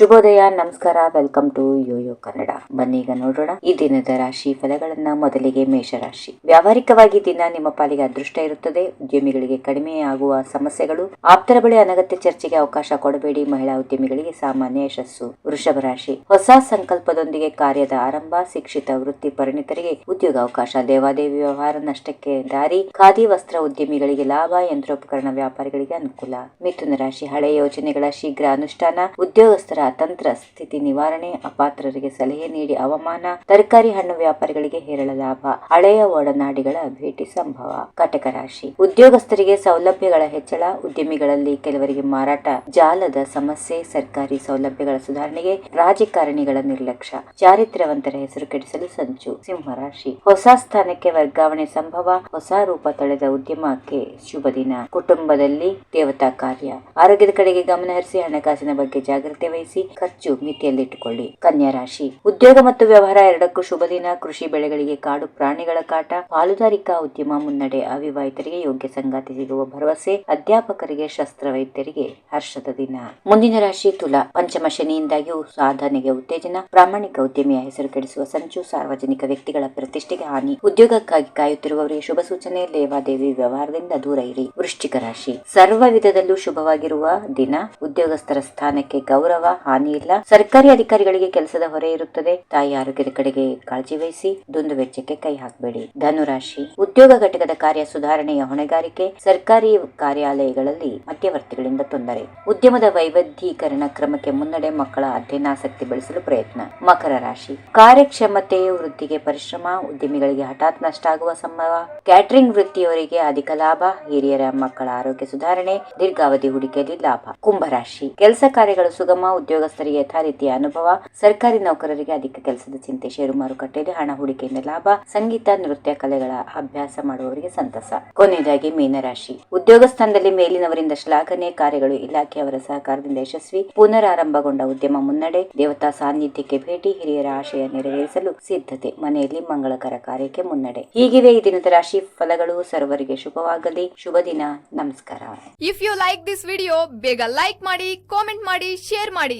ಶುಭೋದಯ, ನಮಸ್ಕಾರ, welcome to Yoyo Kannada. ಬನ್ನೀಗ ನೋಡೋಣ. ಈ ದಿನದ ರಾಶಿ ಫಲಗಳನ್ನ ಮೊದಲಿಗೆ ಮೇಷರಾಶಿ. ವ್ಯಾವಹಾರಿಕವಾಗಿ ದಿನ ನಿಮ್ಮ ಪಾಲಿಗೆ ಅದೃಷ್ಟ ಇರುತ್ತದೆ. ಉದ್ಯಮಿಗಳಿಗೆ ಕಡಿಮೆ ಆಗುವ ಸಮಸ್ಯೆಗಳು. ಆಪ್ತರ ಬಳಿ ಅನಗತ್ಯ ಚರ್ಚೆಗೆ ಅವಕಾಶ ಕೊಡಬೇಡಿ. ಮಹಿಳಾ ಉದ್ಯಮಿಗಳಿಗೆ ಸಾಮಾನ್ಯ ಯಶಸ್ಸು. ವೃಷಭ ರಾಶಿ. ಹೊಸ ಸಂಕಲ್ಪದೊಂದಿಗೆ ಕಾರ್ಯದ ಆರಂಭ. ಶಿಕ್ಷಿತ, ವೃತ್ತಿ ಪರಿಣಿತರಿಗೆ ಉದ್ಯೋಗ ಅವಕಾಶ. ದೇವಾದೇವಿ ವ್ಯವಹಾರ ನಷ್ಟಕ್ಕೆ ದಾರಿ. ಖಾದಿ, ವಸ್ತ್ರ ಉದ್ಯಮಿಗಳಿಗೆ ಲಾಭ. ಯಂತ್ರೋಪಕರಣ ವ್ಯಾಪಾರಿಗಳಿಗೆ ಅನುಕೂಲ. ಮಿಥುನ ರಾಶಿ. ಹಳೆಯ ಯೋಜನೆಗಳ ಶೀಘ್ರ ಅನುಷ್ಠಾನ. ಉದ್ಯೋಗಸ್ಥರ ಅತಂತ್ರ ಸ್ಥಿತಿ ನಿವಾರಣೆ, ಅಪಾತ್ರರಿಗೆ ಸಲಹೆ ನೀಡಿ ಅವಮಾನ, ತರಕಾರಿ ಹಣ್ಣು ವ್ಯಾಪಾರಿಗಳಿಗೆ ಹೇರಳ ಲಾಭ, ಹಳೆಯ ಒಡನಾಡಿಗಳ ಭೇಟಿ ಸಂಭವ, ಕಟಕ ರಾಶಿ. ಉದ್ಯೋಗಸ್ಥರಿಗೆ ಸೌಲಭ್ಯಗಳ ಹೆಚ್ಚಳ, ಉದ್ಯಮಿಗಳಲ್ಲಿ ಕೆಲವರಿಗೆ ಮಾರಾಟ, ಜಾಲದ ಸಮಸ್ಯೆ, ಸರ್ಕಾರಿ ಸೌಲಭ್ಯಗಳ ಸುಧಾರಣೆಗೆ ರಾಜಕಾರಣಿಗಳ ನಿರ್ಲಕ್ಷ್ಯ, ಚಾರಿತ್ರ್ಯವಂತರ ಹೆಸರು ಕೆಡಿಸಲು ಸಂಚು ಸಿಂಹರಾಶಿ ಹೊಸ ಸ್ಥಾನಕ್ಕೆ ವರ್ಗಾವಣೆ ಸಂಭವ, ಹೊಸ ರೂಪ ತಳೆದ ಉದ್ಯಮಕ್ಕೆ ಶುಭ ದಿನ. ಕುಟುಂಬದಲ್ಲಿ ದೇವತಾ ಕಾರ್ಯ. ಆರೋಗ್ಯದ ಕಡೆಗೆ ಗಮನ ಹರಿಸಿ ಹಣಕಾಸಿನ ಬಗ್ಗೆ ಜಾಗ್ರತೆ ವಹಿಸಿ ಖರ್ಚು ಮಿತಿಯಲ್ಲಿಟ್ಟುಕೊಳ್ಳಿ. ಕನ್ಯಾ ರಾಶಿ. ಉದ್ಯೋಗ ಮತ್ತು ವ್ಯವಹಾರ ಎರಡಕ್ಕೂ ಶುಭ ದಿನ. ಕೃಷಿ ಬೆಳೆಗಳಿಗೆ ಕಾಡು ಪ್ರಾಣಿಗಳ ಕಾಟ. ಪಾಲುದಾರಿಕಾ ಉದ್ಯಮ ಮುನ್ನಡೆ. ಅವಿವಾಹಿತರಿಗೆ ಯೋಗ್ಯ ಸಂಗಾತಿ ಸಿಗುವ ಭರವಸೆ. ಅಧ್ಯಾಪಕರಿಗೆ ಶಸ್ತ್ರವೈದ್ಯರಿಗೆ ಹರ್ಷದ ದಿನ. ಮುಂದಿನ ರಾಶಿ ತುಲಾ. ಪಂಚಮ ಶನಿಯಿಂದಾಗಿ ಸಾಧನೆಗೆ ಉತ್ತೇಜನ. ಪ್ರಾಮಾಣಿಕ ಉದ್ಯಮಿಯ ಹೆಸರು ಕೆಡಿಸುವ ಸಂಚು. ಸಾರ್ವಜನಿಕ ವ್ಯಕ್ತಿಗಳ ಪ್ರತಿಷ್ಠೆಗೆ ಹಾನಿ. ಉದ್ಯೋಗಕ್ಕಾಗಿ ಕಾಯುತ್ತಿರುವವರಿಗೆ ಶುಭ ಸೂಚನೆ. ಲೇವಾದೇವಿ ವ್ಯವಹಾರದಿಂದ ದೂರ ಇರಿ. ವೃಶ್ಚಿಕ ರಾಶಿ. ಸರ್ವ ವಿಧದಲ್ಲೂ ಶುಭವಾಗಿರುವ ದಿನ. ಉದ್ಯೋಗಸ್ಥರ ಸ್ಥಾನಕ್ಕೆ ಗೌರವ. ಹಾನಿ ಇಲ್ಲ. ಸರ್ಕಾರಿ ಅಧಿಕಾರಿಗಳಿಗೆ ಕೆಲಸದ ಹೊರೆ ಇರುತ್ತದೆ. ತಾಯಿ ಆರೋಗ್ಯದ ಕಡೆಗೆ ಕಾಳಜಿ ವಹಿಸಿ ದುಂದು ವೆಚ್ಚಕ್ಕೆ ಕೈ ಹಾಕಬೇಡಿ. ಧನುರಾಶಿ. ಉದ್ಯೋಗ ಘಟಕದ ಕಾರ್ಯ ಸುಧಾರಣೆಯ ಹೊಣೆಗಾರಿಕೆ, ಸರ್ಕಾರಿ ಕಾರ್ಯಾಲಯಗಳಲ್ಲಿ ಮಧ್ಯವರ್ತಿಗಳಿಂದ ತೊಂದರೆ. ಉದ್ಯಮದ ವೈವಿಧ್ಯೀಕರಣ ಕ್ರಮಕ್ಕೆ ಮುನ್ನಡೆ ಮಕ್ಕಳ ಅಧ್ಯಯನಾಸಕ್ತಿ ಬೆಳೆಸಲು ಪ್ರಯತ್ನ. ಮಕರ ರಾಶಿ. ಕಾರ್ಯಕ್ಷಮತೆಯ ವೃತ್ತಿಗೆ ಪರಿಶ್ರಮ, ಉದ್ಯಮಿಗಳಿಗೆ ಹಠಾತ್ ನಷ್ಟ ಆಗುವ ಸಂಭವ. ಕ್ಯಾಟರಿಂಗ್ ವೃತ್ತಿಯವರಿಗೆ ಅಧಿಕ ಲಾಭ, ಹಿರಿಯರ ಮಕ್ಕಳ ಆರೋಗ್ಯ ಸುಧಾರಣೆ, ದೀರ್ಘಾವಧಿ ಹೂಡಿಕೆಯಲ್ಲಿ ಲಾಭ. ಕುಂಭರಾಶಿ ಕೆಲಸ ಕಾರ್ಯಗಳು ಸುಗಮ ಉದ್ಯೋಗಸ್ಥರಿಗೆ ಯಥಾರೀತಿಯ ಅನುಭವ, ಸರ್ಕಾರಿ ನೌಕರರಿಗೆ ಅಧಿಕ ಕೆಲಸದ ಚಿಂತೆ, ಷೇರು ಮಾರುಕಟ್ಟೆಯಲ್ಲಿ ಹಣ ಹೂಡಿಕೆಯಿಂದ ಲಾಭ, ಸಂಗೀತ, ನೃತ್ಯ, ಕಲೆಗಳ ಅಭ್ಯಾಸ ಮಾಡುವವರಿಗೆ ಸಂತಸ. ಕೊನೆಯದಾಗಿ ಮೀನರಾಶಿ. ಉದ್ಯೋಗ ಸ್ಥಾನದಲ್ಲಿ ಮೇಲಿನವರಿಂದ ಶ್ಲಾಘನೆ, ಕಾರ್ಯಗಳು ಇಲಾಖೆಯವರ ಸಹಕಾರದಿಂದ ಯಶಸ್ವಿ, ಪುನರಾರಂಭಗೊಂಡ ಉದ್ಯಮ ಮುನ್ನಡೆ, ದೇವತಾ ಸಾನ್ನಿಧ್ಯಕ್ಕೆ ಭೇಟಿ, ಹಿರಿಯರ ಆಶಯ ನೆರವೇರಿಸಲು ಸಿದ್ಧತೆ, ಮನೆಯಲ್ಲಿ ಮಂಗಳಕರ ಕಾರ್ಯಕ್ಕೆ ಮುನ್ನಡೆ. ಹೀಗಿವೆ ಈ ದಿನದ ರಾಶಿ ಫಲಗಳು. ಸರ್ವರಿಗೆ ಶುಭವಾಗಲಿ. ಶುಭ ದಿನ. ನಮಸ್ಕಾರ. If you like this video ಬೇಗ ಲೈಕ್ ಮಾಡಿ ಕಾಮೆಂಟ್ ಮಾಡಿ ಶೇರ್ ಮಾಡಿ.